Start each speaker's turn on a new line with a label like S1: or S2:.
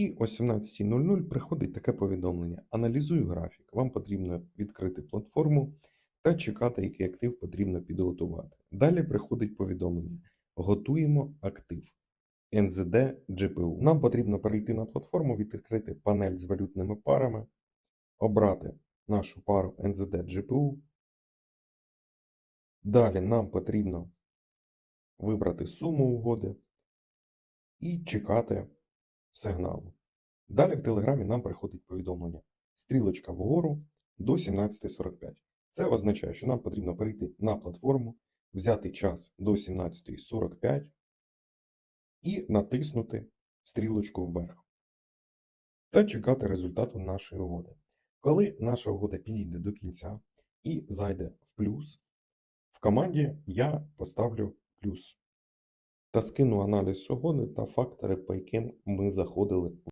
S1: І о 17.00 приходить таке повідомлення. Аналізую графік. Вам потрібно відкрити платформу та чекати, який актив потрібно підготувати. Далі приходить повідомлення. Готуємо актив. NZD GPU. Нам потрібно перейти на платформу, відкрити панель з валютними парами, обрати нашу пару NZD GPU. Далі нам потрібно вибрати суму угоди і чекати сигналу. Далі в Телеграмі нам приходить повідомлення. Стрілочка вгору до 17.45. Це означає, що нам потрібно перейти на платформу, взяти час до 17.45 і натиснути стрілочку вверх та чекати результату нашої угоди. Коли наша угода підійде до кінця і зайде в плюс, в команді я поставлю плюс та скину аналіз угоди та фактори, по яким ми заходили